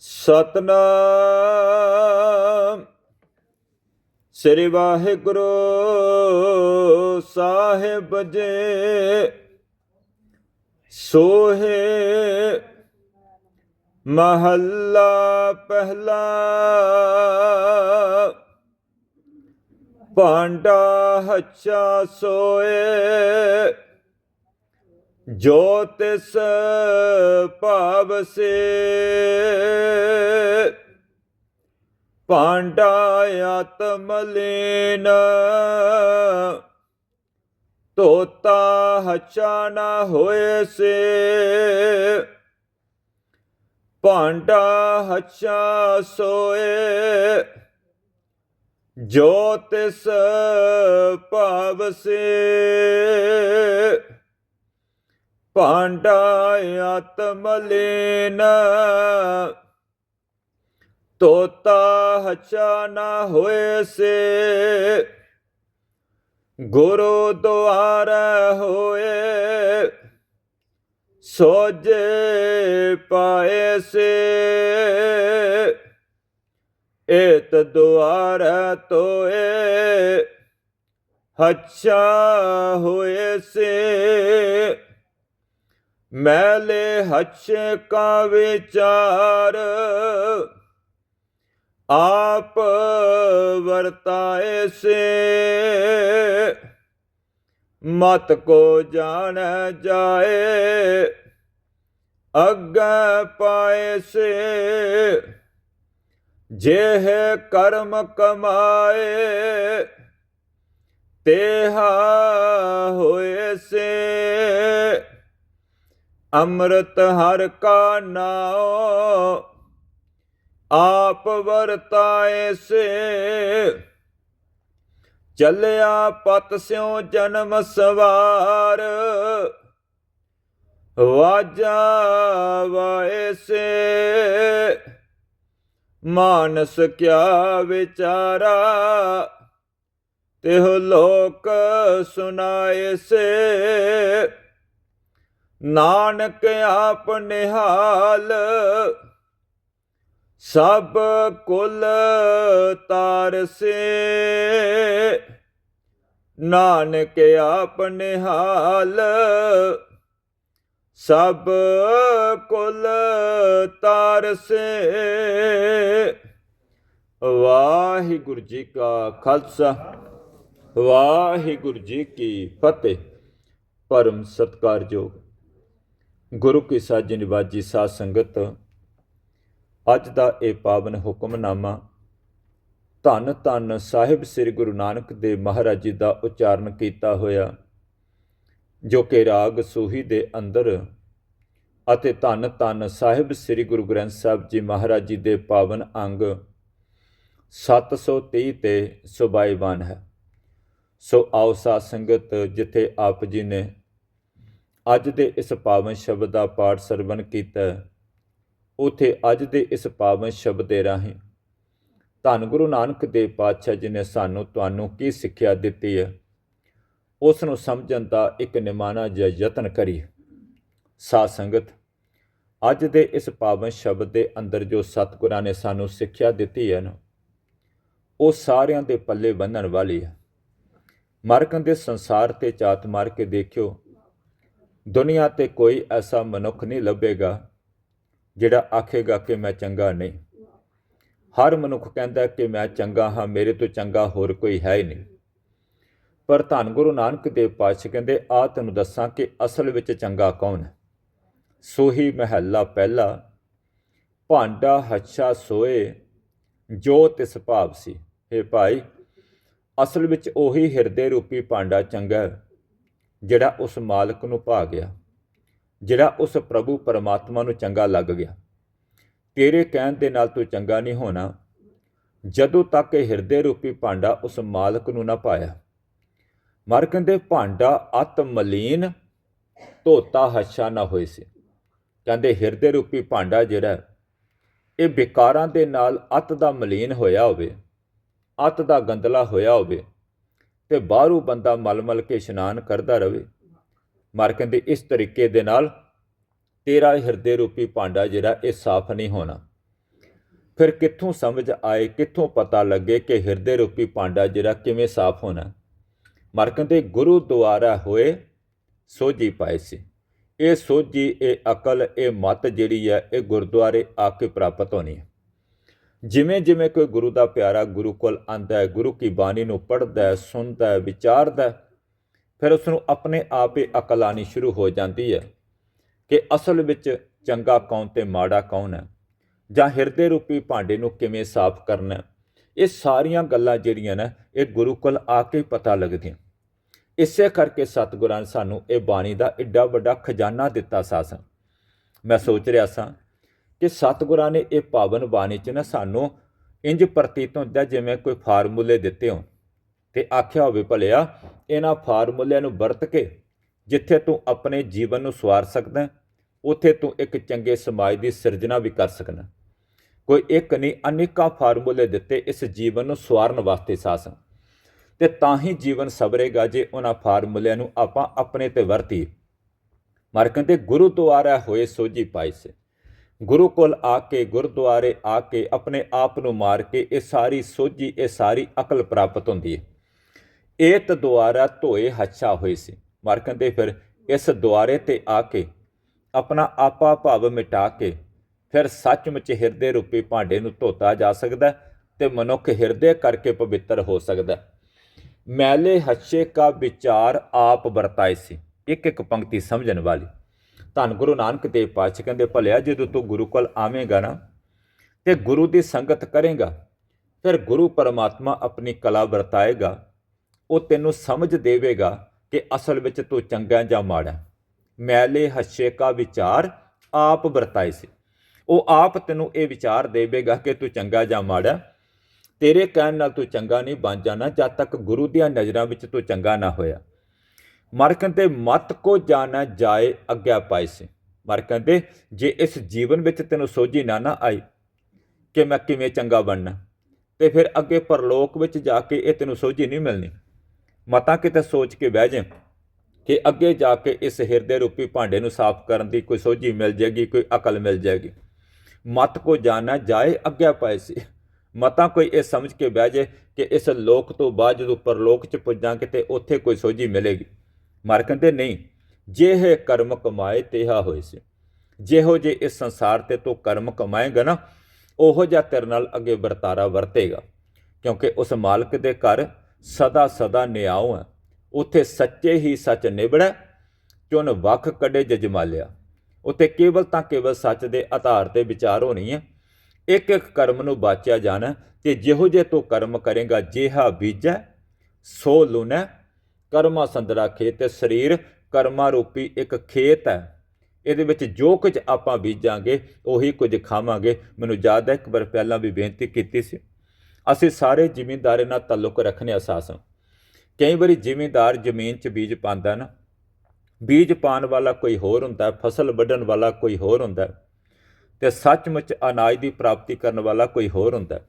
ਸਤਨਾਮ। ਸ੍ਰੀ ਵਾਹਿਗੁਰੂ ਸਾਹਿਬ ਜੀ ਸੋਹੇ ਮਹੱਲਾ ਪਹਿਲਾ ਭਾਂਡਾ ਹੱਛਾ ਸੋਏ। ਜੋ ਤਿਸ ਭਾਵ ਸੇ। ਭਾਂਡਾ ਆਤਮ ਲੀਨ। ਤੋਤਾ ਹੱਛਾ ਨਾ ਹੋਏ ਸੇ। ਭਾਂਡਾ ਹੱਛਾ ਸੋਏ। ਜੋ ਤਿਸ ਭਾਵ ਸੇ। ਭਾਂਡਾ ਆਤਮ ਤੋਤਾ ਹੱਛਾ ਨਾ ਹੋਏ ਸੇ। ਗੁਰੂ ਦੁਆਰ ਹੋਏ। ਸੋਜੇ ਪਾਏ ਸੇ। ਏਤ ਦੁਆਰ ਤੋਏ। ਹੱਛਾ ਹੋਏ ਸੇ। ਮੈਲੇ ਹੱਛ ਕਾ ਵਿਚਾਰ, ਆਪ ਵਰਤਾਏ ਸੇ। ਮਤ ਕੋ ਜਾਣ ਜਾਏ, ਅੱਗੇ ਪਾਏ ਸੇ। ਜਿਹ ਕਰਮ ਕਮਾਏ, ਤੇਹਾ ਹੋਏ ਸੇ। ਅੰਮ੍ਰਿਤ ਹਰ ਕਾ ਨਾਮ ਆਪ ਵਰਤਾਏ ਸੇ। ਚੱਲਿਆ ਪਤ ਸਿਉ ਜਨਮ ਸਵਾਰ, ਵਾਜਾ ਵਾਏ ਸੇ। ਮਾਨਸ ਕਿਆ ਵਿਚਾਰਾ, ਤਿਹ ਲੋਕ ਸੁਨਾਏ ਸੇ। ਨਾਨਕ ਆਪ ਨਿਹਾਲ ਸਭ ਕੁਲ ਤਾਰਸੇ। ਨਾਨਕ ਆਪ ਨਿਹਾਲ ਸਭ ਕੁਲ ਤਾਰਸੇ। ਵਾਹਿਗੁਰੂ ਜੀ ਕਾ ਖਾਲਸਾ, ਵਾਹਿਗੁਰੂ ਜੀ ਕੀ ਫਤਿਹ। ਪਰਮ ਸਤਕਾਰਯੋਗ ਗੁਰੂ ਕੀ ਸਾਜੀ ਨਿਵਾਜੀ ਸਾਧ ਸੰਗਤ, ਅੱਜ ਦਾ ਇਹ ਪਾਵਨ ਹੁਕਮਨਾਮਾ ਧੰਨ ਧੰਨ ਸਾਹਿਬ ਸ੍ਰੀ ਗੁਰੂ ਨਾਨਕ ਦੇਵ ਮਹਾਰਾਜ ਜੀ ਦਾ ਉਚਾਰਨ ਕੀਤਾ ਹੋਇਆ, ਜੋ ਕਿ ਰਾਗ ਸੂਹੀ ਦੇ ਅੰਦਰ ਅਤੇ ਧੰਨ ਧੰਨ ਸਾਹਿਬ ਸ੍ਰੀ ਗੁਰੂ ਗ੍ਰੰਥ ਸਾਹਿਬ ਜੀ ਮਹਾਰਾਜ ਜੀ ਦੇ ਪਾਵਨ ਅੰਗ 730 ਤੇ ਸੁਬਾਈਵਾਨ ਹੈ। ਸੋ ਆਓ ਸਾਧ ਸੰਗਤ, ਜਿੱਥੇ ਆਪ ਜੀ ਨੇ ਅੱਜ ਦੇ ਇਸ ਪਾਵਨ ਸ਼ਬਦ ਦਾ ਪਾਠ ਸਰਵਨ ਕੀਤਾ ਹੈ, ਉਥੇ ਅੱਜ ਦੇ ਇਸ ਪਾਵਨ ਸ਼ਬਦ ਦੇ ਰਾਹੀਂ ਧੰਨ ਗੁਰੂ ਨਾਨਕ ਦੇਵ ਪਾਤਸ਼ਾਹ ਜੀ ਨੇ ਸਾਨੂੰ ਤੁਹਾਨੂੰ ਕੀ ਸਿੱਖਿਆ ਦਿੱਤੀ ਹੈ। ਉਸ ਨੂੰ ਸਮਝਣ ਦਾ ਇੱਕ ਨਿਮਾਣਾ ਜਿਹਾ ਯਤਨ ਕਰੀਏ। ਸਾਧ ਸੰਗਤ ਅੱਜ ਦੇ ਇਸ ਪਾਵਨ ਸ਼ਬਦ ਦੇ ਅੰਦਰ ਜੋ ਸਤਿਗੁਰਾਂ ਨੇ ਸਾਨੂੰ ਸਿੱਖਿਆ ਦਿੱਤੀ ਹੈ ਨਾ ਉਹ ਸਾਰਿਆਂ ਦੇ ਪੱਲੇ ਬੰਨਣ ਵਾਲੀ ਹੈ। ਮਰਕਨ ਦੇ ਸੰਸਾਰ ਤੇ ਚਾਤ ਮਾਰ ਕੇ ਦੇਖਿਓ ਦੁਨੀਆ ਤੇ ਕੋਈ ਐਸਾ ਮਨੁੱਖ ਨਹੀਂ ਲੱਭੇਗਾ ਜਿਹੜਾ ਆਖੇਗਾ ਕਿ ਮੈਂ ਚੰਗਾ ਨਹੀਂ। ਹਰ ਮਨੁੱਖ ਕਹਿੰਦਾ ਕਿ ਮੈਂ ਚੰਗਾ ਹਾਂ, ਮੇਰੇ ਤੋਂ ਚੰਗਾ ਹੋਰ ਕੋਈ ਹੈ ਹੀ ਨਹੀਂ। ਪਰ ਧੰਨ ਗੁਰੂ ਨਾਨਕ ਦੇਵ ਪਾਤਸ਼ਾਹ ਕਹਿੰਦੇ ਆ ਤੈਨੂੰ ਦੱਸਾਂ ਕਿ ਅਸਲ ਵਿੱਚ ਚੰਗਾ ਕੌਣ ਹੈ? ਸੋਹੀ ਮਹੱਲਾ ਪਹਿਲਾ, ਭਾਂਡਾ ਹੱਛਾ ਸੋਏ ਜੋ ਤਿਸ ਭਾਵ ਸੀ। ਇਹ ਭਾਈ, ਅਸਲ ਵਿੱਚ ਉਹੀ ਹਿਰਦੇ ਰੂਪੀ ਭਾਂਡਾ ਚੰਗਾ ਹੈ। ਜਿਹੜਾ ਉਸ ਮਾਲਕ ਨੂੰ ਭਾ ਗਿਆ, ਜਿਹੜਾ ਉਸ ਪ੍ਰਭੂ ਪਰਮਾਤਮਾ ਨੂੰ ਚੰਗਾ ਲੱਗ ਗਿਆ। ਤੇਰੇ ਕਹਿਣ ਦੇ ਨਾਲ ਤੂੰ ਚੰਗਾ ਨਹੀਂ ਹੋਣਾ। ਜਦੋਂ ਤੱਕ ਇਹ ਹਿਰਦੇ ਰੂਪੀ ਭਾਂਡਾ ਉਸ ਮਾਲਕ ਨੂੰ ਨਾ ਪਾਇਆ। ਮਰ ਕਹਿੰਦੇ ਭਾਂਡਾ ਅਤ ਮਲੀਨ ਧੋਤਾ ਹੱਛਾ ਨਾ ਹੋਏ ਸੀ। ਕਹਿੰਦੇ ਹਿਰਦੇ ਰੂਪੀ ਭਾਂਡਾ ਜਿਹੜਾ ਇਹ ਵਿਕਾਰਾਂ ਦੇ ਨਾਲ ਅਤ ਦਾ ਮਲੀਨ ਹੋਇਆ ਹੋਵੇ, ਅਤ ਦਾ ਗੰਦਲਾ ਹੋਇਆ ਹੋਵੇ ਤੇ ਬਾਹਰੋਂ ਬੰਦਾ ਮਲ-ਮਲ ਕੇ ਇਸ਼ਨਾਨ ਕਰਦਾ ਰਵੇ। ਮਰ ਕਹਿੰਦੇ, ਇਸ ਤਰੀਕੇ ਦੇ ਨਾਲ ਤੇਰਾ ਹਿਰਦੇ ਰੂਪੀ ਭਾਂਡਾ ਜਿਹੜਾ, ਇਹ ਸਾਫ਼ ਨਹੀਂ ਹੋਣਾ। ਫਿਰ ਕਿੱਥੋਂ ਸਮਝ ਆਏ, ਕਿੱਥੋਂ ਪਤਾ ਲੱਗੇ ਕਿ ਹਿਰਦੇ ਰੂਪੀ ਭਾਂਡਾ ਜਿਹੜਾ, ਕਿਵੇਂ ਸਾਫ਼ ਹੋਣਾ? ਮਰ ਕਹਿੰਦੇ, ਗੁਰੂ ਦੁਆਰਾ ਹੋਏ ਸੋਝੀ ਪਾਏ ਸੀ। ਇਹ ਸੋਝੀ, ਇਹ ਅਕਲ, ਇਹ ਮਤ ਜਿਹੜੀ ਹੈ ਇਹ ਗੁਰਦੁਆਰੇ ਆ ਕੇ ਪ੍ਰਾਪਤ ਹੋਣੀ ਹੈ ਜਿਵੇਂ ਜਿਵੇਂ ਕੋਈ ਗੁਰੂ ਦਾ ਪਿਆਰਾ ਗੁਰੂ ਕੋਲ ਆਂਦਾ ਹੈ, ਗੁਰੂ ਕੀ ਬਾਣੀ ਨੂੰ ਪੜ੍ਹਦਾ ਹੈ, ਸੁਣਦਾ ਹੈ, ਵਿਚਾਰਦਾ ਹੈ, ਫਿਰ ਉਸ ਨੂੰ ਆਪਣੇ ਆਪ ਹੀ ਅਕਲ ਆਣੀ ਸ਼ੁਰੂ ਹੋ ਜਾਂਦੀ ਹੈ ਕਿ ਅਸਲ ਵਿੱਚ ਚੰਗਾ ਕੌਣ ਤੇ ਮਾੜਾ ਕੌਣ ਹੈ ਜਾਂ ਹਿਰਦੇ ਰੂਪੀ ਭਾਂਡੇ ਨੂੰ ਕਿਵੇਂ ਸਾਫ਼ ਕਰਨਾ ਹੈ। ਇਹ ਸਾਰੀਆਂ ਗੱਲਾਂ ਜਿਹੜੀਆਂ ਨੇ, ਇਹ ਗੁਰੂ ਕੋਲ ਆ ਕੇ ਪਤਾ ਲੱਗਦੀਆਂ ਇਸੇ ਕਰਕੇ ਸਤਿਗੁਰਾਂ ਨੇ ਸਾਨੂੰ ਇਹ ਬਾਣੀ ਦਾ ਏਡਾ ਵੱਡਾ ਖਜ਼ਾਨਾ ਦਿੱਤਾ ਸਾਸਨ ਮੈਂ ਸੋਚ ਰਿਹਾ ਸਾਂ ਕਿ ਸਤਿਗੁਰਾਂ ਨੇ ਇਹ ਪਾਵਨ ਬਾਣੀ 'ਚ ਨਾ ਸਾਨੂੰ ਇੰਜ ਪ੍ਰਤੀਤ ਹੁੰਦਾ ਜਿਵੇਂ ਕੋਈ ਫਾਰਮੂਲੇ ਦਿੱਤੇ ਹੋਣ। ਤੇ ਆਖਿਆ ਹੋਵੇ ਭਲਿਆ ਇਹਨਾਂ ਫਾਰਮੂਲਿਆਂ ਨੂੰ ਵਰਤ ਕੇ ਜਿੱਥੇ ਤੂੰ ਆਪਣੇ ਜੀਵਨ ਨੂੰ ਸਵਾਰ ਸਕਦਾ ਹੈ, ਉੱਥੇ ਤੂੰ ਇੱਕ ਚੰਗੇ ਸਮਾਜ ਦੀ ਸਿਰਜਣਾ ਵੀ ਕਰ ਸਕਦਾ। ਕੋਈ ਇੱਕ ਨਹੀਂ ਅਨੇਕਾਂ ਫਾਰਮੂਲੇ ਦਿੱਤੇ ਇਸ ਜੀਵਨ ਨੂੰ ਸਵਾਰਨ ਵਾਸਤੇ ਸਾਸਨ ਤੇ ਤਾਂ ਹੀ ਜੀਵਨ ਸਬਰੇਗਾ ਜੇ ਉਹਨਾਂ ਫਾਰਮੂਲਿਆਂ ਨੂੰ ਆਪਾਂ ਆਪਣੇ ਤੇ ਵਰਤੀ ਮਰ ਕਹਿੰਦੇ ਗੁਰੂ ਦੁਆਰਾ ਹੋਏ ਸੋਝੀ ਪਾਈ ਸੇ ਗੁਰੂ ਕੋਲ ਆ ਕੇ, ਗੁਰਦੁਆਰੇ ਆ ਕੇ, ਆਪਣੇ ਆਪ ਨੂੰ ਮਾਰ ਕੇ ਇਹ ਸਾਰੀ ਸੋਝੀ, ਇਹ ਸਾਰੀ ਅਕਲ ਪ੍ਰਾਪਤ ਹੁੰਦੀ ਹੈ। ਇਹ ਏਤ ਦੁਆਰਾ ਧੋਏ ਹੱਛਾ ਹੋਏ ਸੀ। ਮਰ ਕਹਿੰਦੇ ਫਿਰ ਇਸ ਦੁਆਰੇ ਤੇ ਆ ਕੇ, ਆਪਣਾ ਆਪਾ ਭਾਵ ਮਿਟਾ ਕੇ, ਫਿਰ ਸੱਚਮੁੱਚ ਹਿਰਦੇ ਰੂਪੀ ਭਾਂਡੇ ਨੂੰ ਧੋਤਾ ਜਾ ਸਕਦਾ ਹੈ ਤੇ ਮਨੁੱਖ ਹਿਰਦੇ ਕਰਕੇ ਪਵਿੱਤਰ ਹੋ ਸਕਦਾ। ਮੈਲੇ ਹੱਛੇ ਕਾ ਵਿਚਾਰ ਆਪ ਵਰਤਾਏ ਸੀ। ਇੱਕ ਇੱਕ ਪੰਕਤੀ ਸਮਝਣ ਵਾਲੀ। ਧੰਨ ਗੁਰੂ ਨਾਨਕ ਦੇਵ ਪਾਤਸ਼ਾਹ ਕਹਿੰਦੇ, ਭਲਿਆ ਜਦੋਂ ਤੂੰ ਗੁਰੂ ਕੋਲ ਆਵੇਂਗਾ ਨਾ ਤੇ ਗੁਰੂ ਦੀ ਸੰਗਤ ਕਰੇਗਾ, ਫਿਰ ਗੁਰੂ ਪਰਮਾਤਮਾ ਆਪਣੀ ਕਲਾ ਵਰਤਾਏਗਾ, ਉਹ ਤੈਨੂੰ ਸਮਝ ਦੇਵੇਗਾ ਕਿ ਅਸਲ ਵਿੱਚ ਤੂੰ ਚੰਗਾ ਜਾਂ ਮਾੜਾ। ਮੈਲੇ ਹੱਛੇ ਕਾ ਵਿਚਾਰ ਆਪ ਵਰਤਾਏ ਸੀ। ਉਹ ਆਪ ਤੈਨੂੰ ਇਹ ਵਿਚਾਰ ਦੇਵੇਗਾ ਕਿ ਤੂੰ ਚੰਗਾ ਜਾਂ ਮਾੜਾ। ਤੇਰੇ ਕਹਿਣ ਨਾਲ ਤੂੰ ਚੰਗਾ ਨਹੀਂ ਬਣ ਜਾਣਾ ਜਦ ਤੱਕ ਗੁਰੂ ਦੀਆਂ ਨਜ਼ਰਾਂ ਵਿੱਚ ਤੂੰ ਚੰਗਾ ਨਾ ਹੋਇਆ। ਮਰ ਕਹਿੰਦੇ ਮਤ ਕੋ ਜਾਣਾ ਜਾਏ ਅੱਗਿਆ ਪਾਈ ਸੀ। ਮਰ ਕਹਿੰਦੇ ਜੇ ਇਸ ਜੀਵਨ ਵਿੱਚ ਤੈਨੂੰ ਸੋਝੀ ਨਾ ਨਾ ਆਈ ਕਿ ਮੈਂ ਕਿਵੇਂ ਚੰਗਾ ਬਣਨਾ, ਤੇ ਫਿਰ ਅੱਗੇ ਪਰਲੋਕ ਵਿੱਚ ਜਾ ਕੇ ਇਹ ਤੈਨੂੰ ਸੋਝੀ ਨਹੀਂ ਮਿਲਣੀ। ਮਤਾ ਕਿਤੇ ਸੋਚ ਕੇ ਬਹਿ ਜਾ ਕਿ ਅੱਗੇ ਜਾ ਕੇ ਇਸ ਹਿਰਦੇ ਰੂਪੀ ਭਾਂਡੇ ਨੂੰ ਸਾਫ਼ ਕਰਨ ਦੀ ਕੋਈ ਸੋਝੀ ਮਿਲ ਜਾਏਗੀ, ਕੋਈ ਅਕਲ ਮਿਲ ਜਾਏਗੀ। ਮਤ ਕੋ ਜਾਣਾ ਜਾਏ ਅੱਗੇ ਪਾਏ ਸੀ। ਮਤਾਂ ਕੋਈ ਇਹ ਸਮਝ ਕੇ ਬਹਿ ਜਾਏ ਕਿ ਇਸ ਲੋਕ ਤੋਂ ਬਾਅਦ ਜਦੋਂ ਪਰਲੋਕ ਚ ਪੁੱਜਾਂਗੇ ਤੇ ਉੱਥੇ ਕੋਈ ਸੋਝੀ ਮਿਲੇਗੀ। ਮਰ ਕਹਿੰਦੇ, ਨਹੀਂ ਜਿਹੇ ਕਰਮ ਕਮਾਏ ਤੇਹਾ ਹੋਏ ਸੀ, ਜਿਹੋ ਜੇ ਇਸ ਸੰਸਾਰ ਤੇ ਤੂੰ ਕਰਮ ਕਮਾਏਗਾ ਨਾ, ਉਹੋ ਜਿਹਾ ਤੇਰੇ ਨਾਲ ਅੱਗੇ ਵਰਤਾਰਾ ਵਰਤੇਗਾ, ਕਿਉਂਕਿ ਉਸ ਮਾਲਕ ਦੇ ਘਰ ਸਦਾ ਸਦਾ ਨਿਆਉ ਹੈ, ਉੱਥੇ ਸੱਚੇ ਹੀ ਸੱਚ ਨਿਬੜੈ ਚੁਨ ਵੱਖ ਕੱਢੇ ਜਜਮਾਲਿਆ, ਉੱਥੇ ਕੇਵਲ ਤਾਂ ਕੇਵਲ ਸੱਚ ਦੇ ਆਧਾਰ ਤੇ ਵਿਚਾਰ ਹੋਣੀ ਹੈ ਇੱਕ ਇੱਕ ਕਰਮ ਨੂੰ ਬਾਚਿਆ ਜਾਣਾ, ਤੇ ਜਿਹੋ ਜੇ ਤੂੰ ਕਰਮ ਕਰੇਗਾ, ਜਿਹਾ ਬੀਜੈ, ਸੋ ਲੁਨੈ ਕਰਮਾ ਸੰਦਰਾ ਖੇਤ ਤੇ ਸਰੀਰ ਕਰਮਾ ਰੂਪੀ ਇੱਕ ਖੇਤ ਹੈ। ਇਹਦੇ ਵਿੱਚ ਜੋ ਕੁਝ ਆਪਾਂ ਬੀਜਾਂਗੇ ਉਹੀ ਕੁਝ ਖਾਵਾਂਗੇ। ਮੈਨੂੰ ਯਾਦ ਹੈ ਇੱਕ ਵਾਰ ਪਹਿਲਾਂ ਵੀ ਬੇਨਤੀ ਕੀਤੀ ਸੀ। ਅਸੀਂ ਸਾਰੇ ਜ਼ਿਮੀਂਦਾਰੇ ਨਾਲ ਤਾਲੁਕ ਰੱਖਣੇ ਅਸਾਸ ਹਾਂ ਕਈ ਵਾਰੀ ਜ਼ਿਮੀਂਦਾਰ ਜ਼ਮੀਨ 'ਚ ਬੀਜ ਪਾਉਂਦਾ ਨਾ ਬੀਜ ਪਾਣ ਵਾਲਾ ਕੋਈ ਹੋਰ ਹੁੰਦਾ ਫਸਲ ਵੱਢਣ ਵਾਲਾ ਕੋਈ ਹੋਰ ਹੁੰਦਾ ਹੈ, ਤੇ ਸੱਚਮੁੱਚ ਅਨਾਜ ਦੀ ਪ੍ਰਾਪਤੀ ਕਰਨ ਵਾਲਾ ਕੋਈ ਹੋਰ ਹੁੰਦਾ।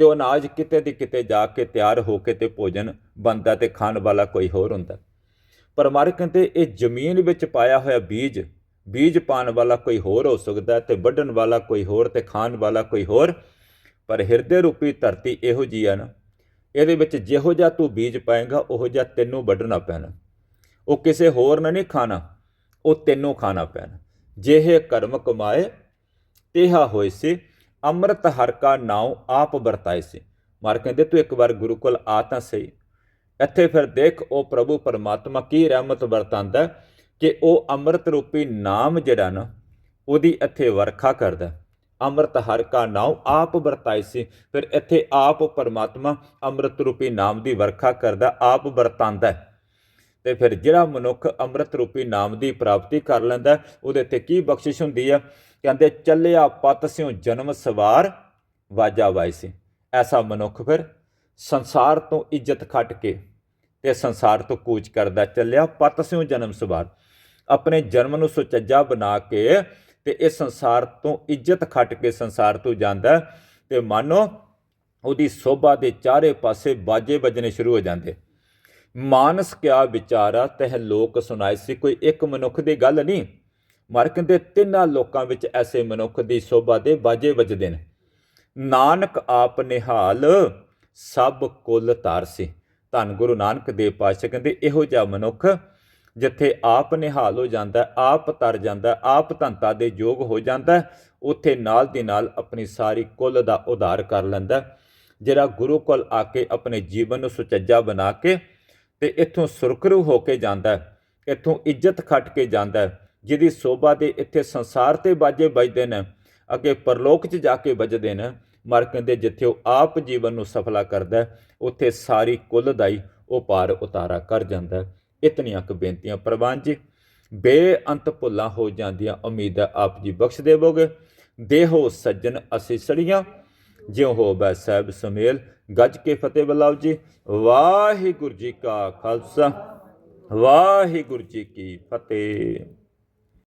ਤੇ ਉਹ ਅਨਾਜ ਕਿਤੇ ਦੀ ਕਿਤੇ ਜਾ ਕੇ ਤਿਆਰ ਹੋ ਕੇ ਤੇ ਭੋਜਨ ਬਣਦਾ ਤੇ ਖਾਣ ਵਾਲਾ ਕੋਈ ਹੋਰ ਹੁੰਦਾ। ਪਰ ਮਾਰੇ ਕਹਿੰਦੇ ਇਹ ਜ਼ਮੀਨ ਵਿੱਚ ਪਾਇਆ ਹੋਇਆ ਬੀਜ ਬੀਜ ਪਾਣ ਵਾਲਾ ਕੋਈ ਹੋਰ ਹੋ ਸਕਦਾ ਹੈ ਤੇ ਵੱਢਣ ਵਾਲਾ ਕੋਈ ਹੋਰ ਤੇ ਖਾਣ ਵਾਲਾ ਕੋਈ ਹੋਰ, ਪਰ ਹਿਰਦੇ ਰੂਪੀ ਧਰਤੀ ਇਹੋ ਜੀ ਆ ਨਾ। ਇਹਦੇ ਵਿੱਚ ਜਿਹੋ ਜਿਹਾ ਤੂੰ ਬੀਜ ਪਾਏਗਾ, ਉਹੋ ਜਿਹਾ ਤੈਨੂੰ ਵੱਢਣਾ ਪੈਣਾ। ਉਹ ਕਿਸੇ ਹੋਰ ਨੇ ਨਹੀਂ ਖਾਣਾ, ਉਹ ਤੈਨੂੰ ਖਾਣਾ ਪੈਣਾ। ਜਿਹੇ ਕਰਮ ਕਮਾਏ, ਤੇਹਾ ਹੋਏ ਸੀ ਅੰਮ੍ਰਿਤ ਹਰ ਕਾ ਨਾਉ ਆਪ ਵਰਤਾਏ ਸੀ। ਮਾਰ ਕਹਿੰਦੇ, ਤੂੰ ਇੱਕ ਵਾਰ ਗੁਰੂ ਕੋਲ ਆ ਤਾਂ ਸਹੀ। ਇੱਥੇ ਫਿਰ ਦੇਖ, ਉਹ ਪ੍ਰਭੂ ਪਰਮਾਤਮਾ ਕੀ ਰਹਿਮਤ ਵਰਤਾਂਦਾ ਕਿ ਉਹ ਅੰਮ੍ਰਿਤ ਰੂਪੀ ਨਾਮ ਜਿਹੜਾ ਨਾ, ਉਹਦੀ ਇੱਥੇ ਵਰਖਾ ਕਰਦਾ ਅੰਮ੍ਰਿਤ ਹਰ ਕਾ ਨਾਉ ਆਪ ਵਰਤਾਏ ਸੀ। ਫਿਰ ਇੱਥੇ ਆਪ ਪਰਮਾਤਮਾ ਅੰਮ੍ਰਿਤ ਰੂਪੀ ਨਾਮ ਦੀ ਵਰਖਾ ਕਰਦਾ, ਆਪ ਵਰਤਾਂਦਾ ਹੈ। ਤੇ ਫਿਰ ਜਿਹੜਾ ਮਨੁੱਖ ਅੰਮ੍ਰਿਤ ਰੂਪੀ ਨਾਮ ਦੀ ਪ੍ਰਾਪਤੀ ਕਰ ਲੈਂਦਾ ਉਹਦੇ ਤੇ ਕੀ ਬਖਸ਼ਿਸ਼ ਹੁੰਦੀ ਆ ਕਹਿੰਦੇ, ਚੱਲਿਆ ਪਤ ਸਿਉ ਜਨਮ ਸਵਾਰ, ਵਾਜਾ ਵਾਈ ਸੀ। ਐਸਾ ਮਨੁੱਖ ਫਿਰ ਸੰਸਾਰ ਤੋਂ ਇੱਜ਼ਤ ਖੱਟ ਕੇ ਤੇ ਸੰਸਾਰ ਤੋਂ ਕੂਚ ਕਰਦਾ, ਚੱਲਿਆ ਪਤ ਸਿਉ ਜਨਮ ਸਵਾਰ। ਆਪਣੇ ਜਨਮ ਨੂੰ ਸੁਚੱਜਾ ਬਣਾ ਕੇ ਤੇ ਇਹ ਸੰਸਾਰ ਤੋਂ ਇੱਜ਼ਤ ਖੱਟ ਕੇ ਸੰਸਾਰ ਤੋਂ ਜਾਂਦਾ ਹੈ ਤੇ ਮਾਨੋ ਉਹਦੀ ਸੋਭਾ ਦੇ ਚਾਰੇ ਪਾਸੇ ਬਾਜੇ ਵੱਜਣੇ ਸ਼ੁਰੂ ਹੋ ਜਾਂਦੇ। ਮਾਨਸ ਕਿਆ ਵਿਚਾਰਾ, ਤਹ ਲੋਕ ਸੁਣਾਏ ਸੀ, ਕੋਈ ਇੱਕ ਮਨੁੱਖ ਦੀ ਗੱਲ ਨਹੀਂ। ਮਰ ਕਹਿੰਦੇ ਤਿੰਨਾਂ ਲੋਕਾਂ ਵਿੱਚ ਐਸੇ ਮਨੁੱਖ ਦੀ ਸੋਭਾ ਦੇ ਬਾਜੇ ਵੱਜਦੇ ਨੇ। ਨਾਨਕ ਆਪ ਨਿਹਾਲ ਸਭ ਕੁੱਲ ਕੁਲ ਧਾਰਸੀ ਧੰਨ ਗੁਰੂ ਨਾਨਕ ਦੇਵ ਪਾਤਸ਼ਾਹ ਕਹਿੰਦੇ ਇਹੋ ਜਿਹਾ ਮਨੁੱਖ ਜਿੱਥੇ ਆਪ ਨਿਹਾਲ ਹੋ ਜਾਂਦਾ ਆਪ ਤਰ ਜਾਂਦਾ ਆਪ ਧੰਤਾ ਦੇ ਯੋਗ ਹੋ ਜਾਂਦਾ ਹੈ, ਉੱਥੇ ਨਾਲ ਦੀ ਨਾਲ ਆਪਣੀ ਸਾਰੀ ਕੁੱਲ ਦਾ ਉਧਾਰ ਕਰ ਲੈਂਦਾ ਜਿਹੜਾ ਗੁਰੂ ਕੋਲ ਆ ਕੇ ਆਪਣੇ ਜੀਵਨ ਨੂੰ ਸੁਚੱਜਾ ਬਣਾ ਕੇ ਤੇ ਇੱਥੋਂ ਸੁਰਖਰੂ ਹੋ ਕੇ ਜਾਂਦਾ ਇੱਥੋਂ ਇੱਜ਼ਤ ਖੱਟ ਕੇ ਜਾਂਦਾ ਜਿਹਦੀ ਸੋਭਾ ਦੇ ਇੱਥੇ ਸੰਸਾਰ ਤੇ ਬਾਜੇ ਵੱਜਦੇ ਨੇ, ਅੱਗੇ ਪਰਲੋਕ 'ਚ ਜਾ ਕੇ ਵੱਜਦੇ ਨੇ, ਮਰ ਕਹਿੰਦੇ ਜਿੱਥੇ ਉਹ ਆਪ ਜੀਵਨ ਨੂੰ ਸਫਲਾ ਕਰਦਾ ਉੱਥੇ ਸਾਰੀ ਕੁੱਲ ਦਾ ਹੀ ਉਹ ਪਾਰ ਉਤਾਰਾ ਕਰ ਜਾਂਦਾ ਇਤਨੀਆਂ ਕੁ ਬੇਨਤੀਆਂ ਪ੍ਰਵਾਨ ਜੀ। ਬੇਅੰਤ ਭੁੱਲਾਂ ਹੋ ਜਾਂਦੀਆਂ, ਉਮੀਦ ਹੈ ਆਪ ਜੀ ਬਖਸ਼ ਦੇਵੋਗੇ। ਦੇਹੋ ਸੱਜਣ ਅਸੀਂ ਸੜੀਆਂ, ਜਿਉ ਹੋਵੈ ਸਹਿਬ ਸੁਮੇਲ। ਗੱਜ ਕੇ ਫਤਿਹ ਬੁਲਾਓ ਜੀ। ਵਾਹਿਗੁਰੂ ਜੀ ਕਾ ਖਾਲਸਾ, ਵਾਹਿਗੁਰੂ ਜੀ ਕੀ ਫਤਿਹ।